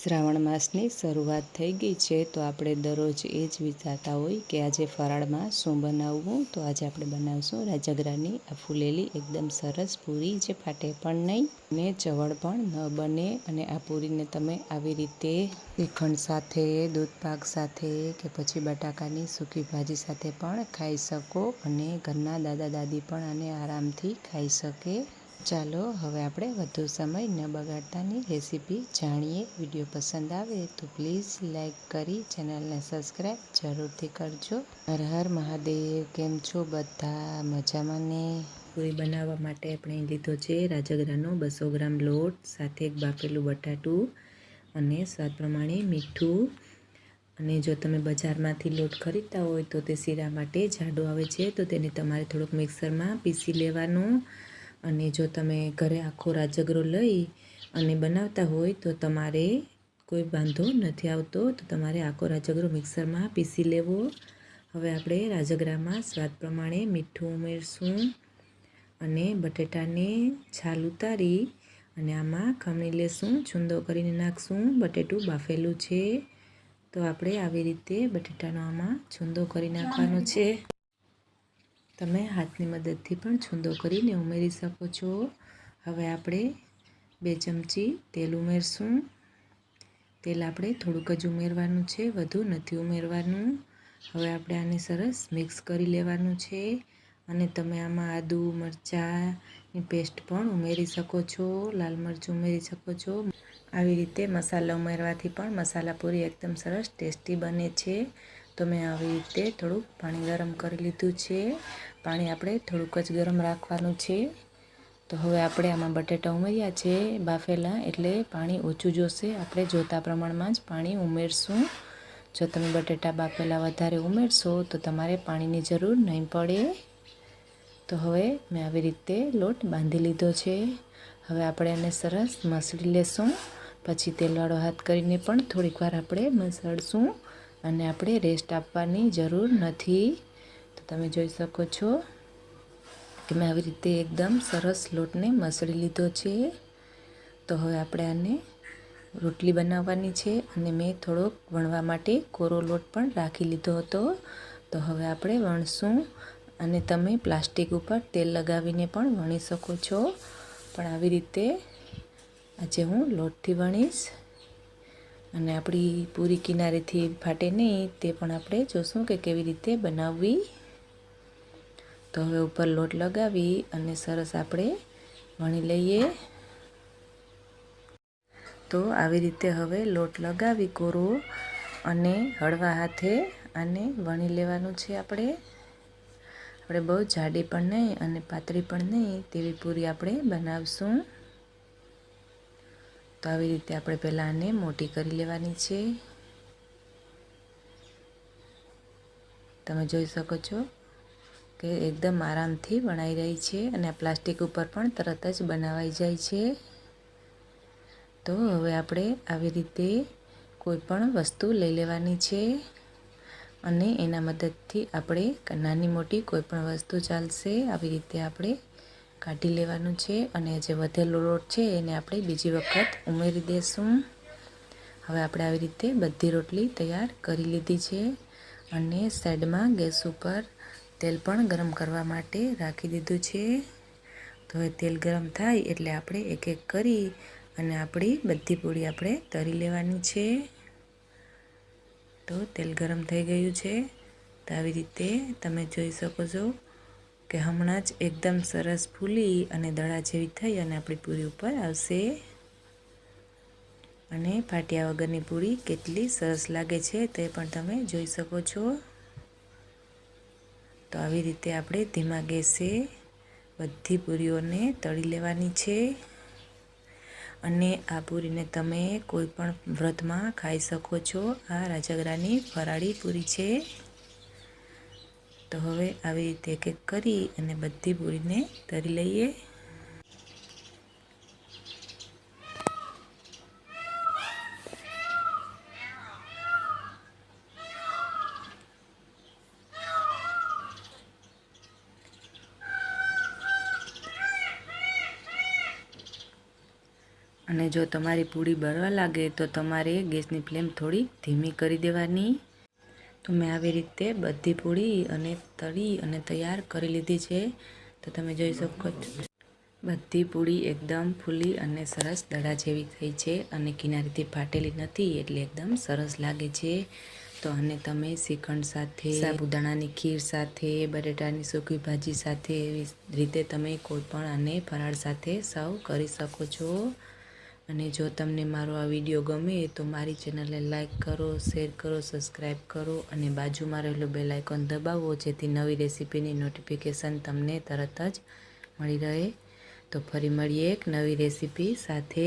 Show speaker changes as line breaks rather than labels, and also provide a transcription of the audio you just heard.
શ્રાવણ માસની શરૂઆત થઈ ગઈ છે, તો આપણે દરરોજ એ જ વિચારતા હોય કે આજે ફરાળમાં શું બનાવવું. તો આજે આપણે બનાવશું રાજગરાની આ ફૂલેલી એકદમ સરસ પૂરી, જે ફાટે પણ નહીં, ને ચવળ પણ ન બને. અને આ પૂરીને તમે આવી રીતે શ્રીખંડ સાથે, દૂધપાક સાથે કે પછી બટાકાની સૂકી ભાજી સાથે પણ ખાઈ શકો. અને ઘરના દાદા દાદી પણ આને આરામથી ખાઈ શકે. ચાલો હવે આપણે વધુ સમય ન બગાડતાની રેસીપી જાણીએ. વીડિયો પસંદ આવે તો પ્લીઝ લાઇક કરી ચેનલને સબસ્ક્રાઈબ જરૂરથી કરજો. હર હર મહાદેવ, કેમ છો બધા? મજામાં ને? પૂરી બનાવવા માટે આપણે લીધો છે રાજગરાનો બસો ગ્રામ લોટ, સાથે એક બાફેલું બટાટું અને સ્વાદ પ્રમાણે મીઠું. અને જો તમે બજારમાંથી લોટ ખરીદતા હોય તો તે શીરા માટે જાડો આવે છે, તો તેને તમારે થોડુંક મિક્સરમાં પીસી લેવાનું. અને જો તમે ઘરે આખો રાજગરો લઈ અને બનાવતા હોય તો તમારે કોઈ વાંધો નથી આવતો. તો તમારે આખો રાજગરો મિક્સરમાં પીસી લેવો. હવે આપણે રાજગરામાં સ્વાદ પ્રમાણે મીઠું ઉમેરશું અને બટેટાને છાલ ઉતારી અને આમાં ખમણી લેશું છુંદો કરીને નાખશું. બટેટું બાફેલું છે. તો આપણે આવી રીતે બટેટાનો આમાં છૂંદો કરી નાખવાનો છે. તમે હાથની મદદથી પણ છૂંદો કરીને ઉમેરી શકો છો. હવે આપણે બે ચમચી તેલ ઉમેરશું. તેલ આપણે થોડુંક જ ઉમેરવાનું છે, વધુ નથી ઉમેરવાનું. હવે આપણે આને સરસ મિક્સ કરી લેવાનું છે અને તમે આમાં આદુ, મરચાંની પેસ્ટ પણ ઉમેરી શકો છો, લાલ મરચું ઉમેરી શકો છો. આવી રીતે મસાલા ઉમેરવાથી પણ મસાલા પૂરી એકદમ સરસ ટેસ્ટી બને છે. તો મેં આવી રીતે થોડુંક પાણી ગરમ કરી લીધું છે. પાણી આપણે થોડુંક જ ગરમ રાખવાનું છે. તો હવે આપણે આમાં બટેટા ઉમેર્યા છે, બાફેલા, એટલે પાણી ઓછું જોશે. આપણે જોતા પ્રમાણમાં જ પાણી ઉમેરશું. જો તમે બટેટા બાફેલા વધારે ઉમેરશો, તો તમારે પાણીની જરૂર નહીં પડે. તો હવે મેં આવી રીતે લોટ બાંધી લીધો છે. હવે આપણે એને સરસ મસળી લેશું. પછી તેલવાળો હાથ કરીને પણ થોડીક વાર આપણે મસળશું. અને આપણે રેસ્ટ આપવાની જરૂર નથી. તો તમે જોઈ શકો છો કે મેં આવી રીતે એકદમ સરસ લોટને મસળી લીધો છે. તો હવે આપણે આને રોટલી બનાવવાની છે અને મેં થોડોક વણવા માટે કોરો લોટ પણ રાખી લીધો હતો. તો હવે આપણે વણશું અને તમે પ્લાસ્ટિક ઉપર તેલ લગાવીને પણ વણી શકો છો. પણ આવી રીતે આજે હું લોટથી વણીશ. અને આપણી પૂરી કિનારેથી ફાટે નહીં તે પણ આપણે જોશું કે કેવી રીતે બનાવવી. તો હવે ઉપર લોટ લગાવી અને સરસ આપણે વણી લઈએ. તો આવી રીતે હવે લોટ લગાવી કોરો અને હળવા હાથે આને વણી લેવાનું છે આપણે. આપણે બહુ જાડી પણ નહીં અને પાતળી પણ નહીં તેવી પૂરી આપણે બનાવશું. તો આવી રીતે આપણે પહેલાં આને મોટી કરી લેવાની છે. તમે જોઈ શકો છો કે એકદમ આરામથી બનાવી રહી છે અને આ પ્લાસ્ટિક ઉપર પણ તરત જ બનાવાઈ જાય છે. તો હવે આપણે આવી રીતે કોઈ પણ વસ્તુ લઈ લેવાની છે અને એના મદદથી આપણે નાની મોટી કોઈ પણ વસ્તુ ચાલશે. આવી રીતે આપણે કાઢી લેવાનું છે અને જે વધેલો લોટ છે એને આપણે બીજી વખત ઉમેરી દઈશું હવે આપણે આવી રીતે બધી રોટલી તૈયાર કરી લીધી છે અને સાઈડમાં ગેસ ઉપર તેલ પણ ગરમ કરવા માટે રાખી દીધું છે. તો હવે તેલ ગરમ થાય એટલે આપણે એક એક કરી અને આપણી બધી પૂરી આપણે તરી લેવાની છે. તો તેલ ગરમ થઈ ગયું છે. તો આવી રીતે તમે જોઈ શકો છો કે હમણાં જ એકદમ સરસ ફૂલી અને દડા જેવી થઈ અને આપણી પૂરી ઉપર આવશે. અને ફાટિયા વગરની પૂરી કેટલી સરસ લાગે છે તે પણ તમે જોઈ શકો છો. તો આવી રીતે આપણે ધીમા ગેસે બધી પૂરીઓને તળી લેવાની છે. અને આ પૂરીને તમે કોઈ પણ વ્રતમાં ખાઈ શકો છો. આ રાજગરાની ફરાળી પૂરી છે. તો હવે આવી રીતે એક એક કરી અને બધી પૂરીને તરી લઈએ. અને જો તમારી પૂરી બળવા લાગે તો તમારે ગેસની ફ્લેમ થોડી ધીમી કરી દેવાની. તો મેં આવી રીતે બધી પૂરી અને તળી અને તૈયાર કરી લીધી છે. તો તમે જોઈ શકો છો. બધી પૂરી એકદમ ફૂલી અને સરસ દડા જેવી થઈ છે અને કિનારીથી ફાટેલી નથી એટલે એકદમ સરસ લાગે છે. તો આને તમે શ્રીખંડ સાથે, સાબુદાણાની ખીર સાથે, બટેટાની સૂકી ભાજી સાથે એવી રીતે તમે કોઈ પણ આને ફરાળ સાથે સર્વ કરી શકો છો. અને જો તમને મારો આ વીડિયો ગમે તો મારી ચેનલને લાઇક કરો, શેર કરો સબસ્ક્રાઈબ કરો અને બાજુમાં રહેલું બેલ આઇકોન દબાવો, જેથી નવી રેસીપીની નોટિફિકેશન તમને તરત જ મળી રહે. તો ફરી મળીએ એક નવી રેસીપી સાથે.